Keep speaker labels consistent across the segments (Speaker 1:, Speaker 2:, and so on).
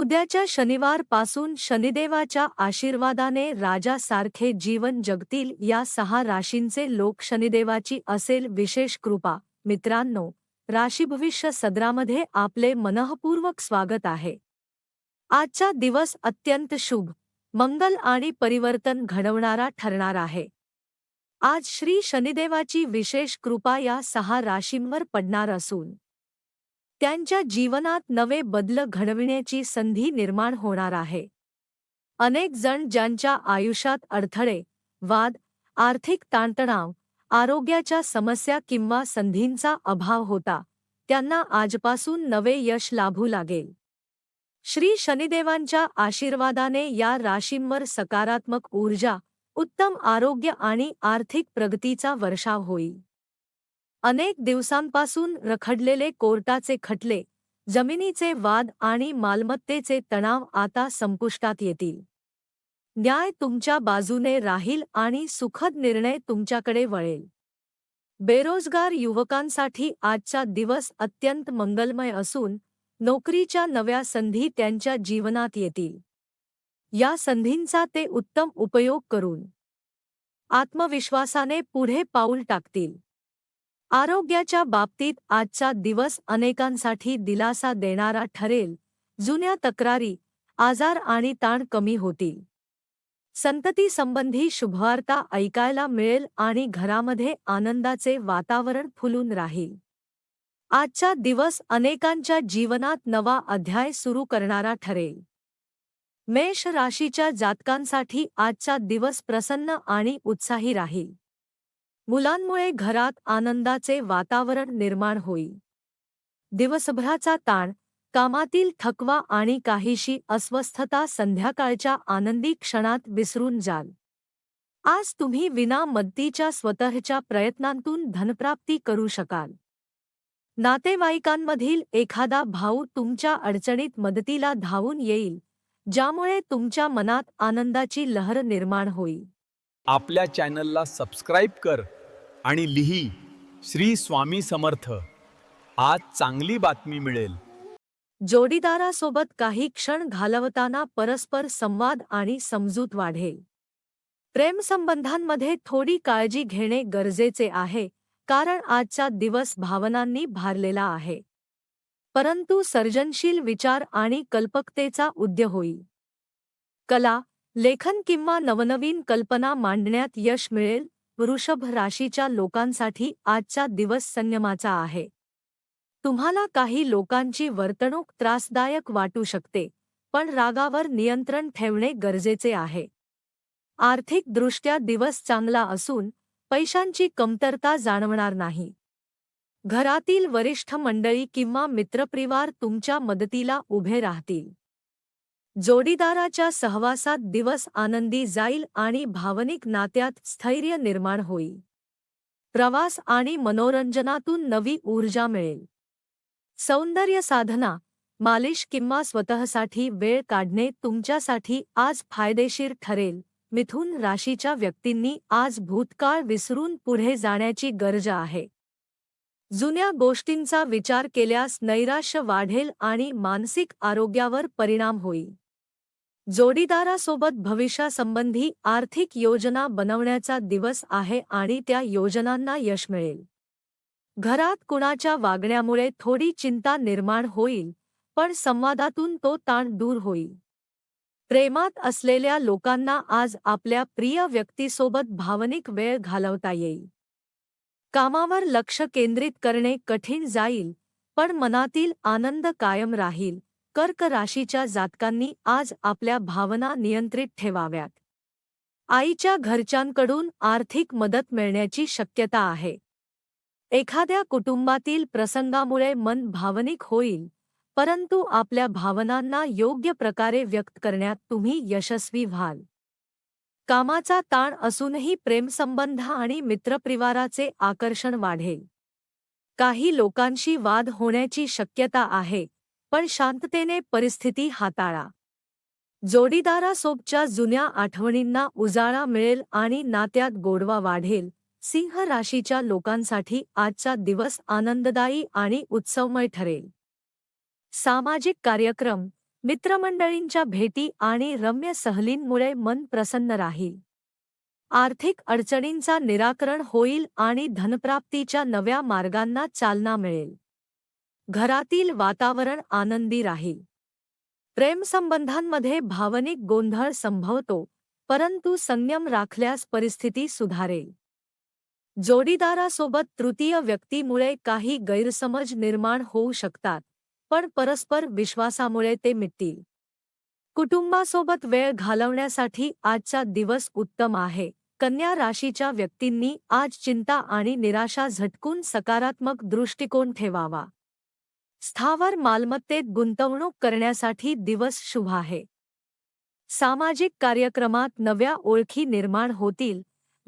Speaker 1: उद्याच्या शनिवारपासून शनिदेवाच्या आशीर्वादाने राजासारखे जीवन जगतील या सहा राशींचे लोक शनिदेवाची असेल विशेष कृपा. मित्रांनो राशीभविष्य सदरामध्ये आपले मनःपूर्वक स्वागत आहे. आजचा दिवस अत्यंत शुभ मंगल आणि परिवर्तन घडवणारा ठरणार आहे. आज श्री शनिदेवाची विशेष कृपा या सहा राशींवर पडणार असून त्यांच्या जीवनात नवे बदल घडविण्याची संधी निर्माण होणार आहे. अनेक जण ज्यांच्या आयुष्यात अडथळे वाद आर्थिक ताणतणाव आरोग्याच्या समस्या किंवा संधींचा अभाव होता त्यांना आजपासून नवे यश लाभू लागेल. श्री शनिदेवांच्या आशीर्वादाने या राशींवर सकारात्मक ऊर्जा उत्तम आरोग्य आणि आर्थिक प्रगतीचा वर्षाव होईल. अनेक दिवसांपासून रखडलेले कोर्टाचे खटले जमिनीचे वाद आणि मालमत्तेचे तणाव आता संपुष्टात येतील. न्याय तुमच्या बाजूने राहील आणि सुखद निर्णय तुमच्याकडे वळेल. बेरोजगार युवकांसाठी आजचा दिवस अत्यंत मंगलमय असून नोकरीच्या नव्या संधी त्यांच्या जीवनात येतील. या संधींचा ते उत्तम उपयोग करून आत्मविश्वासाने पुढे पाऊल टाकतील. आरोग्याच्या बाबतीत आजचा दिवस अनेकांसाठी दिलासा देणारा ठरेल. जुन्या तक्रारी आजार आणि ताण कमी होतील. संतती संबंधी शुभवार्ता ऐकायला मिळेल आणि घरामध्ये आनंदाचे वातावरण फुलून राहील. आजचा दिवस अनेकांच्या जीवनात नवा अध्याय सुरू करणारा ठरेल. मेष राशीच्या जातकांसाठी आजचा दिवस प्रसन्न आणि उत्साही राहील. मुलांमुळे घरात आनंदाचे वातावरण निर्माण होईल. दिवसभराचा ताण कामातील थकवा आणि काहीशी अस्वस्थता संध्याकाळच्या आनंदी क्षणात विसरून जाल. आज तुम्ही विना मदतीच्या स्वतःच्या प्रयत्नांतून धनप्राप्ती करू शकाल. नातेवाईकांमधील एखादा भाऊ तुमच्या अडचणीत मदतीला धावून येईल ज्यामुळे तुमच्या मनात आनंदाची लहर निर्माण होईल.
Speaker 2: आपल्या चॅनलला सबस्क्राईब कर आणि लिही श्री स्वामी समर्थ. आज चांगली बातमी मिळेल.
Speaker 1: जोडीदारासोबत काही क्षण घालवताना परस्पर संवाद आणि समजूत वाढेल. प्रेमसंबंधांमध्ये थोडी काळजी घेणे गरजेचे आहे कारण आजचा दिवस भावनांनी भारलेला आहे. परंतु सर्जनशील विचार आणि कल्पकतेचा उद्य होईल. कला लेखन किंवा नवनवीन कल्पना मांडण्यात यश मिळेल वृषभ राशीच्या लोकांसाठी आजचा दिवस संयमाचा आहे. तुम्हाला काही लोकांची वर्तणूक त्रासदायक वाटू शकते पण रागावर नियंत्रण ठेवणे गरजेचे आहे. आर्थिकदृष्ट्या दिवस चांगला असून पैशांची कमतरता जाणवणार नाही. घरातील वरिष्ठ मंडळी किंवा मित्रपरिवार तुमच्या मदतीला उभे राहतील. जोडीदाराच्या सहवासात दिवस आनंदी जाईल आणि भावनिक नात्यात स्थैर्य निर्माण होईल. प्रवास आणि मनोरंजनातून नवी ऊर्जा मिळेल. सौंदर्य साधना मालिश किंवा स्वतःसाठी वेळ काढणे तुमच्यासाठी आज फायदेशीर ठरेल. मिथुन राशीच्या व्यक्तींनी आज भूतकाळ विसरून पुढे जाण्याची गरज आहे. जुन्या गोष्टींचा विचार केल्यास नैराश्य वाढेल आणि मानसिक आरोग्यावर परिणाम होईल. जोडीदारासोबत भविष्यासंबंधी आर्थिक योजना बनवण्याचा दिवस आहे आणि त्या योजनांना यश मिळेल. घरात कुणाच्या वागण्यामुळे थोडी चिंता निर्माण होईल पण संवादातून तो ताण दूर होईल. प्रेमात असलेल्या लोकांना आज आपल्या प्रिय व्यक्तीसोबत भावनिक वेळ घालवता येईल. कामावर लक्ष केंद्रित करणे कठीण जाईल पण मनातील आनंद कायम राहील. कर्क राशीच्या जातकांनी आज आपल्या भावना नियंत्रित ठेवाव्यात. आईच्या घरच्यांकडून आर्थिक मदत मिळण्याची शक्यता आहे. एखाद्या कुटुंबातील प्रसंगामुळे मन भावनिक होईल परंतु आपल्या भावनांना योग्य प्रकारे व्यक्त करण्यात तुम्ही यशस्वी व्हाल. कामाचा ताण असूनही प्रेमसंबंध आणि मित्रपरिवाराचे आकर्षण वाढेल. काही लोकांशी वाद होण्याची शक्यता आहे पण शांततेने परिस्थिती हाताळा. जोडीदारासोबच्या जुन्या आठवणींना उजाळा मिळेल आणि नात्यात गोडवा वाढेल. सिंह राशीच्या लोकांसाठी आजचा दिवस आनंददायी आणि उत्सवमय ठरेल. सामाजिक कार्यक्रम मित्रमंडळींच्या भेटी आणि रम्य सहलींमुळे मन प्रसन्न राहील. आर्थिक अडचणींचा निराकरण होईल आणि धनप्राप्तीच्या नव्या मार्गांना चालना मिळेल. घरातील वातावरण आनंदी राहील. प्रेमसंबंधांमध्ये भावनिक गोंधळ संभवतो परंतु संयम राखल्यास परिस्थिती सुधारेल. जोडीदारासोबत तृतीय व्यक्तीमुळे काही गैरसमज निर्माण होऊ शकतात पण परस्पर विश्वासामुळे ते मिटतील. कुटुंबासोबत वेळ घालवण्यासाठी आजचा दिवस उत्तम आहे. कन्या राशीच्या व्यक्तींनी आज चिंता आणि निराशा झटकून सकारात्मक दृष्टिकोन ठेवावा. स्थावर मालमत्तेत गुंतवणूक करण्यासाठी दिवस शुभ आहे. सामाजिक कार्यक्रमात नव्या ओळखी निर्माण होतील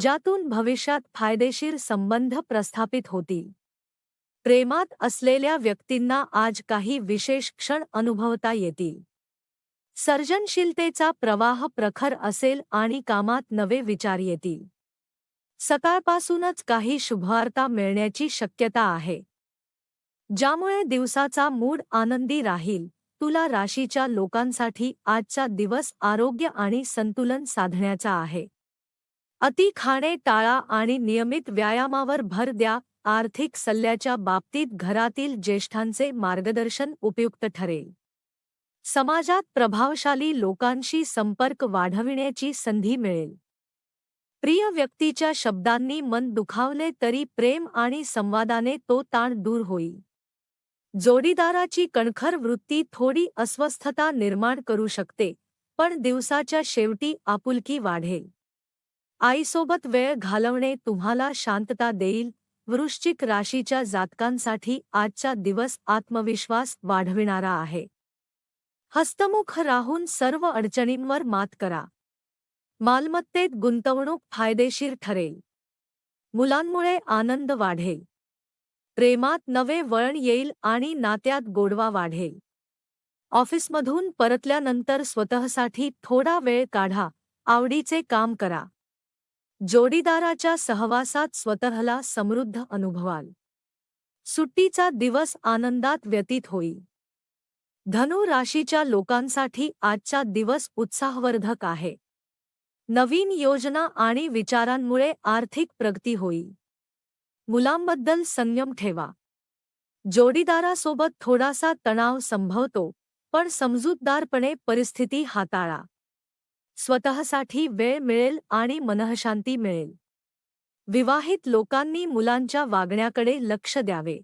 Speaker 1: ज्यातून भविष्यात फायदेशीर संबंध प्रस्थापित होतील. प्रेमात असलेल्या व्यक्तींना आज काही विशेष क्षण अनुभवता येतील. सर्जनशीलतेचा प्रवाह प्रखर असेल आणि कामात नवे विचार येतील. सकाळपासूनच काही शुभवार्ता मिळण्याची शक्यता आहे. ज्यामुळे दिवसाचा मूड आनंदी राहील. तुला राशीच्या लोकांसाठी आजचा दिवस आरोग्य आणि संतुलन साधण्याचा आहे. अति खाणे टाळा आणि नियमित व्यायामावर भर द्या. आर्थिक सल्ल्याच्या बाबतीत घरातील ज्येष्ठांचे मार्गदर्शन उपयुक्त ठरेल. समाजात प्रभावशाली लोकांशी संपर्क वाढविण्याची संधी मिळेल. प्रिय व्यक्तीच्या शब्दांनी मन दुखावले तरी प्रेम आणि संवादाने तो ताण दूर होईल. जोडीदाराची कणखर वृत्ती थोडी अस्वस्थता निर्माण करू शकते पण दिवसाच्या शेवटी आपुलकी वाढेल. आईसोबत वेळ घालवणे तुम्हाला शांतता देईल वृश्चिक राशीच्या जातकांसाठी आजचा दिवस आत्मविश्वास वाढविणारा आहे. हस्तमुख राहून सर्व अडचणींवर मात करा. मालमत्तेत गुंतवणूक फायदेशीर ठरेल. मुलांमुळे आनंद वाढेल. प्रेमात नवे वळण येईल आणि नात्यात गोडवा वाढेल. ऑफिसमधून परतल्यानंतर स्वतःसाठी थोडा वेळ काढा आवडीचे काम करा. जोडीदाराच्या सहवासात स्वतःला समृद्ध अनुभवाल. सुट्टीचा दिवस आनंदात व्यतीत होईल. धनु राशीच्या लोकांसाठी आजचा दिवस उत्साहवर्धक आहे. नवीन योजना आणि विचारांमुळे आर्थिक प्रगती होईल. मुलांबद्दल संयम ठेवा. जोडीदारासोबत थोडासा तणाव संभवतो पण समजूतदारपणे परिस्थिती हाताळा. स्वतःसाठी वेळ मिळेल आणि मनःशांती मिळेल. विवाहित लोकांनी मुलांच्या वागण्याकडे लक्ष द्यावे.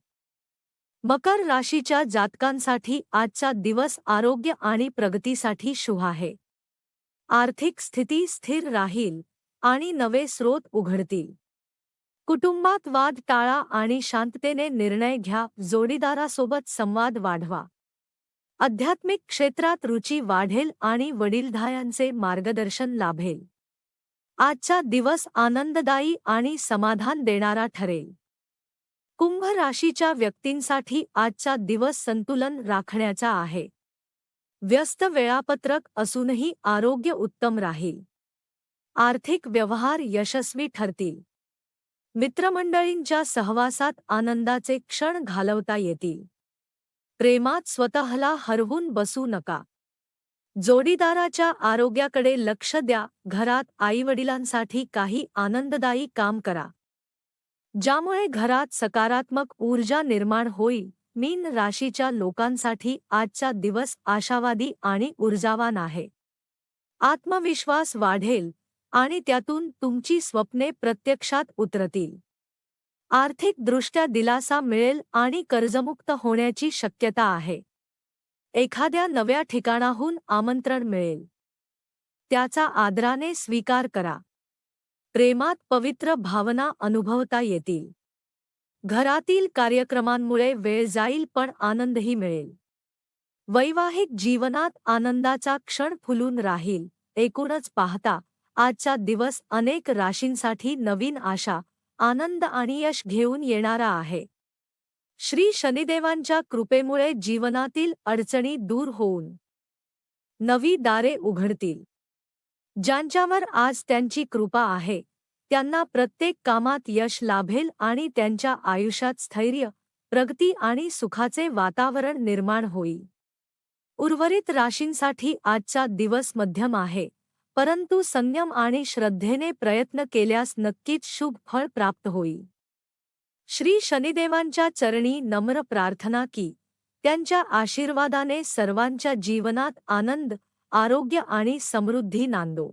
Speaker 1: मकर राशीच्या जातकांसाठी आजचा दिवस आरोग्य आणि प्रगतीसाठी शुभ आहे. आर्थिक स्थिती स्थिर राहील आणि नवे स्रोत उघडतील. कुटुंबात वाद टाळा आणि शांततेने निर्णय घ्या. जोडीदारासोबत संवाद वाढवा. आध्यात्मिक क्षेत्रात रुची वाढेल आणि वडीलधायांचे मार्गदर्शन लाभेल. आजचा दिवस आनंददायी आणि समाधान देणारा ठरेल. कुंभ राशीच्या व्यक्तींसाठी आजचा दिवस संतुलन राखण्याचा आहे. व्यस्त वेळापत्रक असूनही आरोग्य उत्तम राहील. आर्थिक व्यवहार यशस्वी ठरतील. मित्रमंडळींच्या सहवासात आनंदाचे क्षण घालवता येतील. प्रेमात स्वतःला हरवून बसू नका. जोडीदाराच्या आरोग्याकडे लक्ष द्या घरात आईवडिलांसाठी काही आनंददायी काम करा. ज्यामुळे घरात सकारात्मक ऊर्जा निर्माण होईल मीन राशीच्या लोकांसाठी आजचा दिवस आशावादी आणि ऊर्जावान आहे. आत्मविश्वास वाढेल आणि त्यातून तुमची स्वप्ने प्रत्यक्षात उतरतील. आर्थिकदृष्ट्या दिलासा मिळेल आणि कर्जमुक्त होण्याची शक्यता आहे. एखाद्या नव्या ठिकाणाहून आमंत्रण मिळेल. त्याचा आदराने स्वीकार करा. प्रेमात पवित्र भावना अनुभवता येतील. घरातील कार्यक्रमांमुळे वेळ जाईल पण आनंदही मिळेल. वैवाहिक जीवनात आनंदाचा क्षण फुलून राहील एकूणच पाहता. आजचा दिवस अनेक राशींसाठी नवीन आशा आनंद आणि यश घेऊन येणारा आहे. श्री शनिदेवांच्या कृपेमुळे जीवनातील अडचणी दूर होऊन नवी दारे उघडतील. ज्यांच्यावर आज त्यांची कृपा आहे त्यांना प्रत्येक कामात यश लाभेल आणि त्यांच्या आयुष्यात स्थैर्य प्रगती आणि सुखाचे वातावरण निर्माण होईल. उर्वरित राशींसाठी आजचा दिवस मध्यम आहे. परंतु संयम आणि श्रद्धेने प्रयत्न केल्यास नक्कीच शुभ फळ प्राप्त होईल. श्री शनिदेवांच्या चरणी नम्र प्रार्थना की त्यांच्या आशीर्वादाने सर्वांच्या जीवनात आनंद आरोग्य आणि समृद्धी नांदो.